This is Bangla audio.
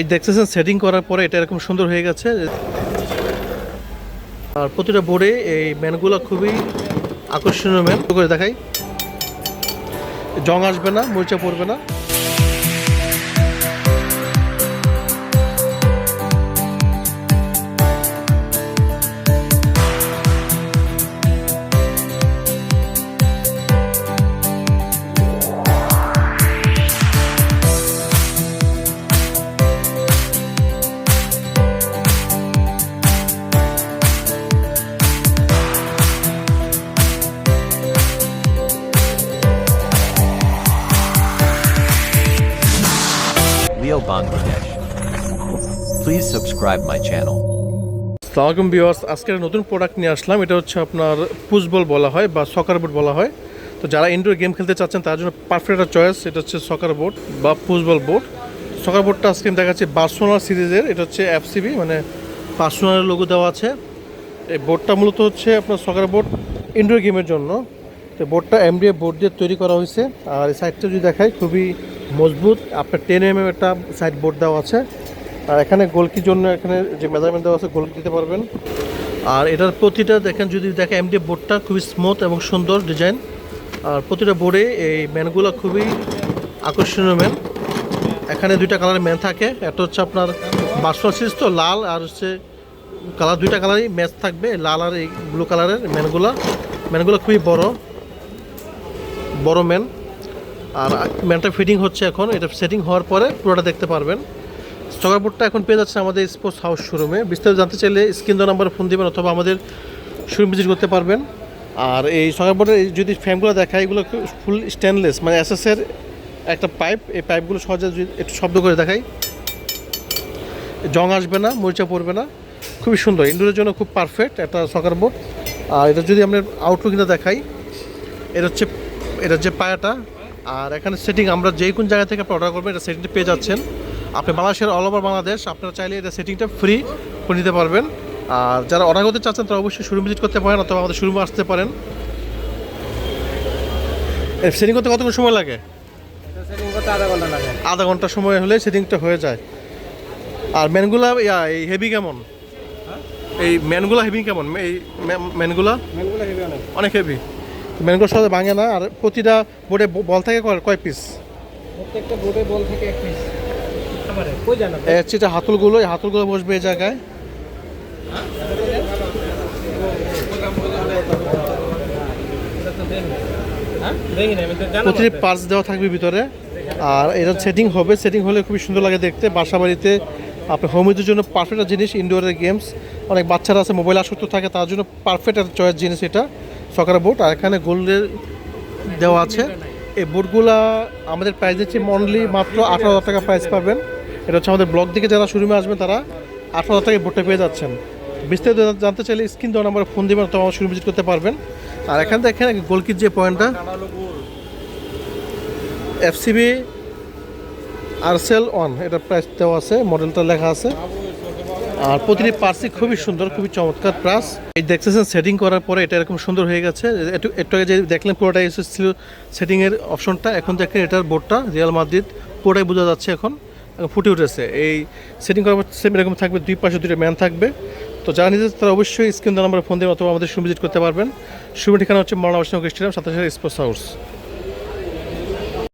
এই দেখতেছেন সেটিং করার পরে এটা এরকম সুন্দর হয়ে গেছে। আর প্রতিটা বোর্ডে এই ম্যানগুলো খুবই আকর্ষণীয় ম্যান করে দেখাই। জং আসবে না, মরিচা পড়বে না। Bangladesh. Please subscribe my channel. সালামালাইকুম বিওয়ার্স আজকে একটা নতুন প্রোডাক্ট নিয়ে আসলাম। এটা হচ্ছে আপনার পুসবল বলা হয় বা সকার বোর্ড বলা হয়। তো যারা ইনডোর গেম খেলতে চাচ্ছেন, তার জন্য পারফেক্ট একটা চয়েস এটা হচ্ছে সকার বোর্ড বা পুসবল বোর্ড সকার বোর্ডটা আজকে দেখাচ্ছি বার্সোনার সিরিজের এটা হচ্ছে এফসিবি মানে পার্সোনাল লোগো দেওয়া আছে। এই বোর্ডটা মূলত হচ্ছে আপনার সকার বোর্ড ইনডোর গেমের জন্য। তো বোর্ডটা এমডিএ বোর্ড দিয়ে তৈরি করা হয়েছে। আর এই সাইডটা যদি দেখাই, খুবই মজবুত। আপনার টেন এম এম একটা সাইড বোর্ড দেওয়া আছে। আর এখানে গোলকির জন্য এখানে যে মেজারমেন্ট দেওয়া আছে, গোলকি দিতে পারবেন। আর এটার প্রতিটা দেখেন, যদি দেখেন এমডি বোর্ডটা খুবই স্মুথ এবং সুন্দর ডিজাইন আর প্রতিটা বোর্ডে এই ম্যানগুলো খুবই আকর্ষণীয় ম্যান এখানে দুইটা কালারের ম্যান থাকে। একটা হচ্ছে আপনার বাসফল তো লাল। আর হচ্ছে কালার দুইটা কালারই ম্যাচ থাকবে, লাল আর এই ব্লু কালারের ম্যানগুলো ম্যানগুলো খুবই বড়। বড় ম্যান। আর ম্যানটা ফিটিং হচ্ছে এখন। এটা সেটিং হওয়ার পরে পুরোটা দেখতে পারবেন। স্টকার বোর্ডটা এখন পেয়ে যাচ্ছে আমাদের স্পোর্টস হাউস শোরুমে বিস্তারিত জানতে চাইলে স্ক্রিন দেওয়া নাম্বারে ফোন দিবেন অথবা আমাদের শোরুম ভিজিট করতে পারবেন। আর এই স্টকার বোর্ডের যদি ফ্যানগুলো দেখায়, এগুলো ফুল স্টেনলেস মানে এসএসের একটা পাইপ এই পাইপগুলো সহজে যদি একটু শব্দ করে দেখাই। জং আসবে না, মরিচা পড়বে না। খুবই সুন্দর ইনডোরের জন্য খুব পারফেক্ট একটা সকার বোর্ড আর এটা যদি আমরা আউটলুকিংটা দেখাই, এটা হচ্ছে এটা হচ্ছে পায়াটা আর এখানে সেটিং আমরা যে কোন জায়গা থেকে আপনি অর্ডার করবেন এটা সেটিংটা পেয়ে যাচ্ছেন। আপনি বাংলাদেশের অল ওভার বাংলাদেশ আপনারা চাইলে এটা সেটিংটা ফ্রি করে নিতে পারবেন। আর যারা অর্ডার করতে চাচ্ছেন তারা অবশ্যই শোরুম ভিজিট করতে পারেন অথবা আমাদের শোরুমে আসতে পারেন। সেটিং করতে কতক্ষণ সময় লাগে? আধা ঘণ্টা সময় হলে সেটিংটা হয়ে যায়। আর ম্যানগুলা এই হেভি কেমন? এই ম্যানগুলা হেভি কেমন? এই ম্যানগুলা অনেক। হেভি ম্যানগুলো সহজে ভাঙে না আর প্রতিটা বোর্ডে বল থাকে কয়- পিস প্রত্যেকটা বোর্ডে বল থেকে এক পিস এটা হাতলগুলো এই হাতলগুলো বসবে এই জায়গায়। প্রতিটি পার্টস দেওয়া থাকবে ভিতরে। আর এটা সেটিং হবে সেটিং হলে খুবই সুন্দর লাগে দেখতে। বাসা বাড়িতে আপনার হোমিদের জন্য পারফেক্ট জিনিস ইনডোরের গেমস অনেক বাচ্চারা আছে মোবাইল আসক্ত থাকে তার জন্য পারফেক্ট একটা চয়েস জিনিস এটা। সকার বোর্ড আর এখানে গোল্ডের দেওয়া আছে। এই বোর্ডগুলা আমাদের প্রাইস দিচ্ছি মনলি মাত্র আঠারো হাজার টাকা প্রাইস পাবেন। এটা হচ্ছে আমাদের ব্লক দিকে যারা শোরুমে আসবেন তারা আঠারো হাজার টাকা বোর্ডটা পেয়ে যাচ্ছেন। বিস্তারিত জানতে চাইলে স্ক্রিন দেওয়া নাম্বারে ফোন দেবেন তো আমার শোরুম ভিজিট করতে পারবেন। আর এখান থেকে এখানে গোলকির যে পয়েন্টটা এফসিবি আরসেল ওয়ান এটা প্রাইস দেওয়া আছে মডেলটা লেখা আছে। আর প্রতিটি পার্সি খুবই সুন্দর, খুবই চমৎকার প্লাস এই দেখতেছেন সেটিং করার পরে এটা এরকম সুন্দর হয়ে গেছে। একটু একটু আগে যে দেখলেন পুরোটাই এসেছিল সেটিংয়ের অপশনটা এখন দেখেন এটার বোর্ডটা রিয়াল মাদ্রিদ পুরোটাই বোঝা যাচ্ছে এখন। ফুটে উঠেছে। এই সেটিং করার পর সেম এরকম থাকবে, দুই পাশে দুটো ম্যান থাকবে। তো যারা নিতে তারা অবশ্যই স্ক্রিন নাম্বারে ফোন দেবেন অথবা আমাদের ভিজিট করতে পারবেন। শুরু ঠিকানা হচ্ছে মরনা স্টেডিয়াম, সাতাশ স্পোর্টস হাউস